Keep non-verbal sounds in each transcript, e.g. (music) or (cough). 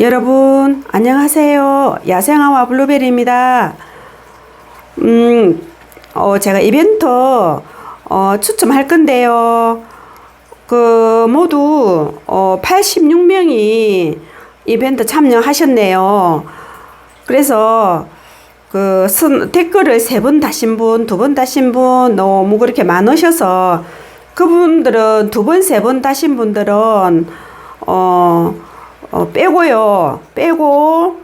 여러분, 안녕하세요. 야생아와 블루베리입니다. 음, 어, 제가 이벤트, 어, 추첨할 건데요. 그, 모두, 어, 86명이 이벤트 참여하셨네요. 그래서, 그, 선, 댓글을 세 번 다신 분, 두 번 다신 분, 너무 그렇게 많으셔서, 그분들은 두 번, 세 번 다신 분들은, 어, 어, 빼고요. 빼고,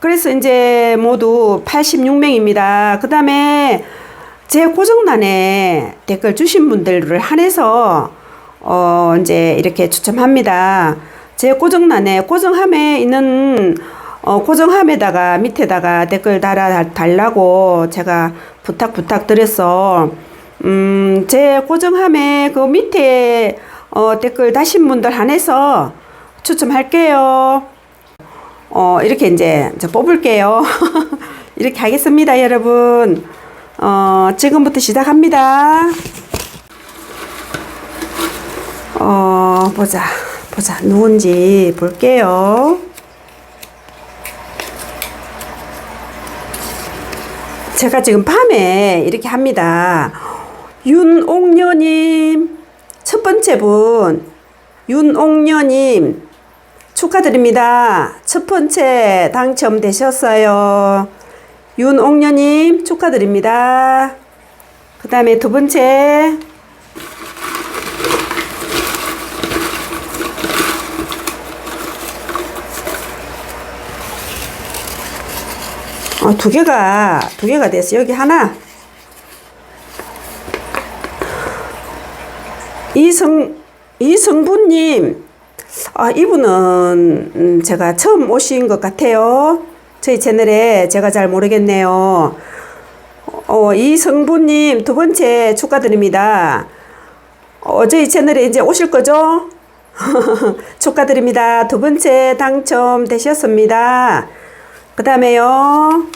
그래서 이제 모두 86명입니다. 그 다음에 제 고정란에 댓글 주신 분들을 한해서, 어, 이제 이렇게 추첨합니다. 제 고정란에, 고정함에 있는, 어, 고정함에다가 밑에다가 댓글 달아 달라고 제가 부탁 부탁드려서, 음, 제 고정함에 그 밑에, 어, 댓글 다신 분들 한해서 추첨할게요. 어, 이렇게 이제 저 뽑을게요. (laughs) 이렇게 하겠습니다, 여러분. 어, 지금부터 시작합니다. 어, 보자. 보자. 누군지 볼게요. 제가 지금 밤에 이렇게 합니다. 윤옥녀님, 첫 번째 분, 윤옥녀님, 축하드립니다. 첫 번째 당첨되셨어요. 윤옥녀님 축하드립니다. 그 다음에 두 번째 어, 두 개가 두 개가 됐어. 여기 하나. 이성 이성부님 아, 이분은 음, 제가 처음 오신 것 같아요. 저희 채널에 제가 잘 모르겠네요. 어, 이성부님 두 번째 축하드립니다. 어, 저희 채널에 이제 오실 거죠? (laughs) 축하드립니다. 두 번째 당첨되셨습니다. 그 다음에요.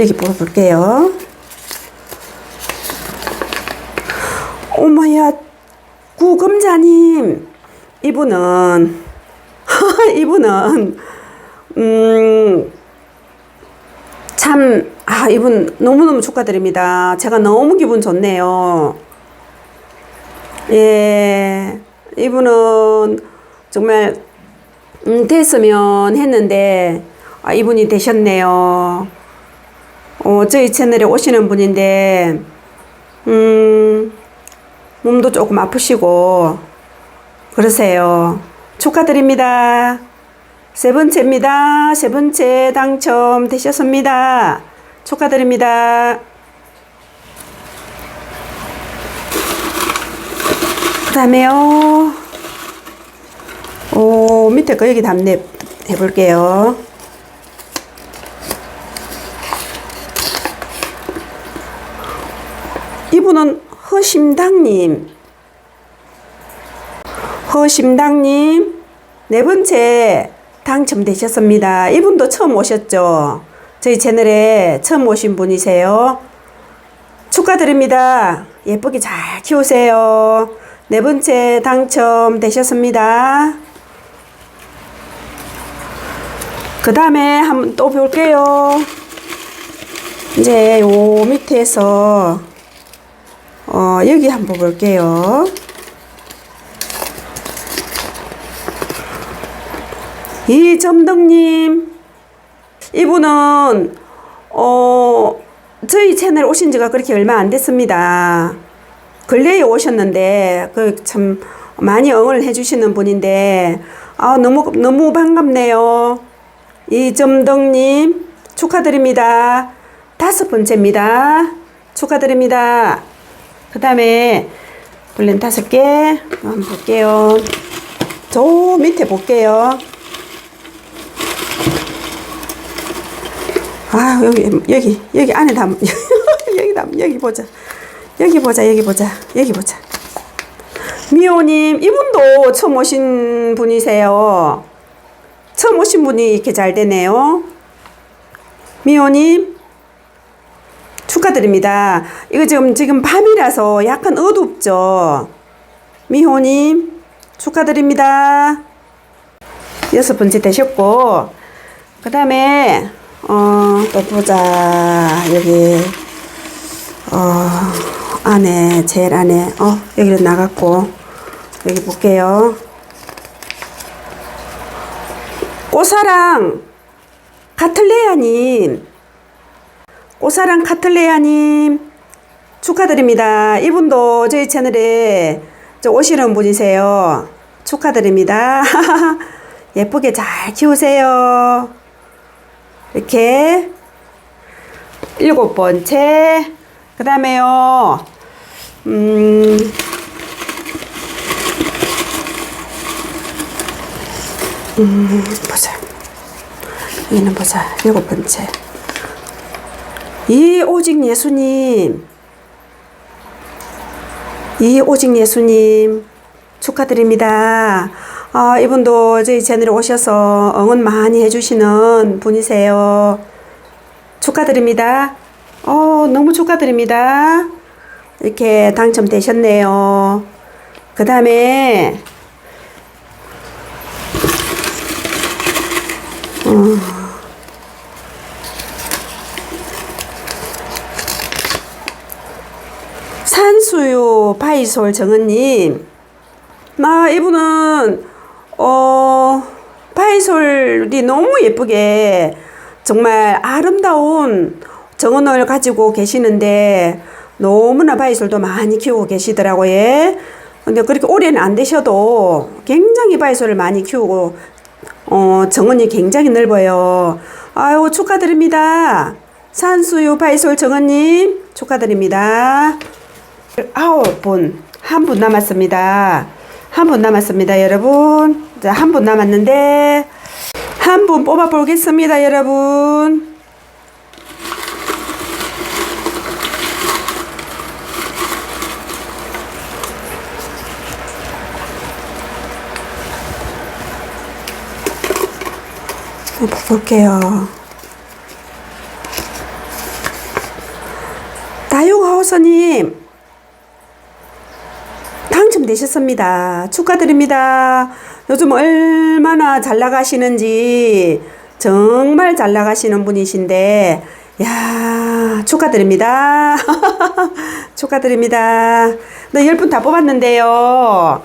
여기 뽑아볼게요. 어머야, 구금자님. 이분은, (laughs) 이분은, 음, 참, 아, 이분 너무너무 축하드립니다. 제가 너무 기분 좋네요. 예, 이분은 정말, 음, 됐으면 했는데, 아, 이분이 되셨네요. 어, 저희 채널에 오시는 분인데, 음, 몸도 조금 아프시고, 그러세요. 축하드립니다. 세 번째입니다. 세 번째 당첨 되셨습니다. 축하드립니다. 그 다음에요. 오, 밑에 거 여기 답례 해볼게요. 이분은 허심당님. 허심당님, 네 번째 당첨되셨습니다. 이분도 처음 오셨죠? 저희 채널에 처음 오신 분이세요. 축하드립니다. 예쁘게 잘 키우세요. 네 번째 당첨되셨습니다. 그 다음에 한번 또 볼게요. 이제 요 밑에서 어, 여기 한번 볼게요. 이점덕님, 이분은, 어, 저희 채널 오신 지가 그렇게 얼마 안 됐습니다. 근래에 오셨는데, 그 참 많이 응원을 해주시는 분인데, 아, 너무, 너무 반갑네요. 이점덕님, 축하드립니다. 다섯 번째입니다. 축하드립니다. 그 다음에 블렌 다섯 개 한번 볼게요. 저 밑에 볼게요. 아 여기 여기 여기 안에 담 (laughs) 여기 담 여기 보자 여기 보자 여기 보자 여기 보자 미호님 이분도 처음 오신 분이세요. 처음 오신 분이 이렇게 잘 되네요. 미호님 축하드립니다. 이거 지금, 지금 밤이라서 약간 어둡죠? 미호님, 축하드립니다. 여섯 번째 되셨고, 그 다음에, 어, 또 보자. 여기, 어, 안에, 제일 안에, 어, 여기로 나갔고, 여기 볼게요. 꽃사랑 카틀레아님, 꽃사랑 카틀레아님, 축하드립니다. 이분도 저희 채널에 저 오시는 분이세요. 축하드립니다. (laughs) 예쁘게 잘 키우세요. 이렇게 일곱 번째 그 다음에요 음 음, 보자. 여기는 보자. 일곱 번째. 이 오직 예수님. 이 오직 예수님. 축하드립니다. 아, 이분도 저희 채널에 오셔서 응원 많이 해주시는 분이세요. 축하드립니다. 어, 너무 축하드립니다. 이렇게 당첨되셨네요. 그 다음에, 산 바이솔 정은님. 나 이분은 어 바이솔이 너무 예쁘게 정말 아름다운 정원을 가지고 계시는데 너무나 바이솔도 많이 키우고 계시더라고요. 예. 근데 그렇게 오래는 안 되셔도 굉장히 바이솔을 많이 키우고 어 정원이 굉장히 넓어요. 아유 축하드립니다. 산수유 바이솔 정원님 축하드립니다. 아홉 분, 한 분 남았습니다. 한 분 남았습니다, 여러분. 자, 한 분 남았는데, 한 분 뽑아 보겠습니다, 여러분. 볼게요. 다육하우서님, 당첨 되셨습니다. 축하드립니다. 요즘 얼마나 잘 나가시는지 정말 잘 나가시는 분이신데, 야 축하드립니다. (laughs) 축하드립니다. 네, 10분 다 뽑았는데요.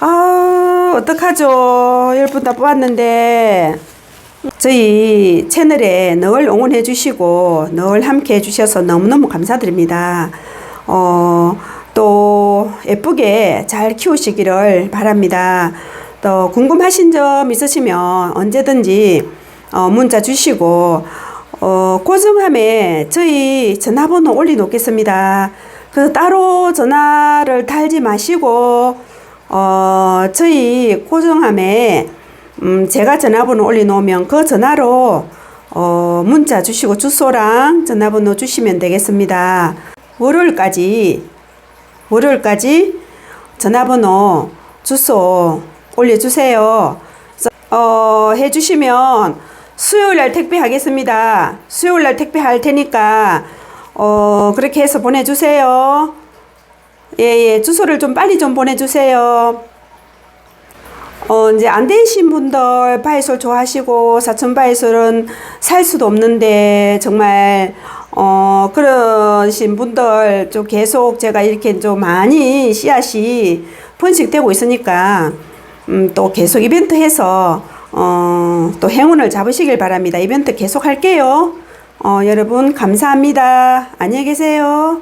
아, 어떡하죠. 10분 다 뽑았는데. 저희 채널에 늘 응원해 주시고 늘 함께 해 주셔서 너무너무 감사드립니다. 어, 또 예쁘게 잘 키우시기를 바랍니다. 또 궁금하신 점 있으시면 언제든지 어, 문자 주시고 어, 고정함에 저희 전화번호 올려놓겠습니다. 그래서 따로 전화를 달지 마시고 어, 저희 고정함에 음, 제가 전화번호 올려놓으면 그 전화로 어, 문자 주시고 주소랑 전화번호 주시면 되겠습니다. 월요일까지 월요일까지 전화번호 주소 올려주세요. 어, 해주시면 수요일 날 택배하겠습니다. 수요일 날 택배할 테니까 어, 그렇게 해서 보내주세요. 예, 예, 주소를 좀 빨리 좀 보내주세요. 어, 이제 안 되신 분들 바이솔 좋아하시고 사천 바이솔은 살 수도 없는데 정말 어, 그 러신 분들 좀 계속 제가 이렇게 좀 많이 씨앗이 번식되고 있으니까 음, 또 계속 이벤트 해서 어, 또 행운을 잡으시길 바랍니다. 이벤트 계속 할게요. 어, 여러분 감사합니다. 안녕히 계세요.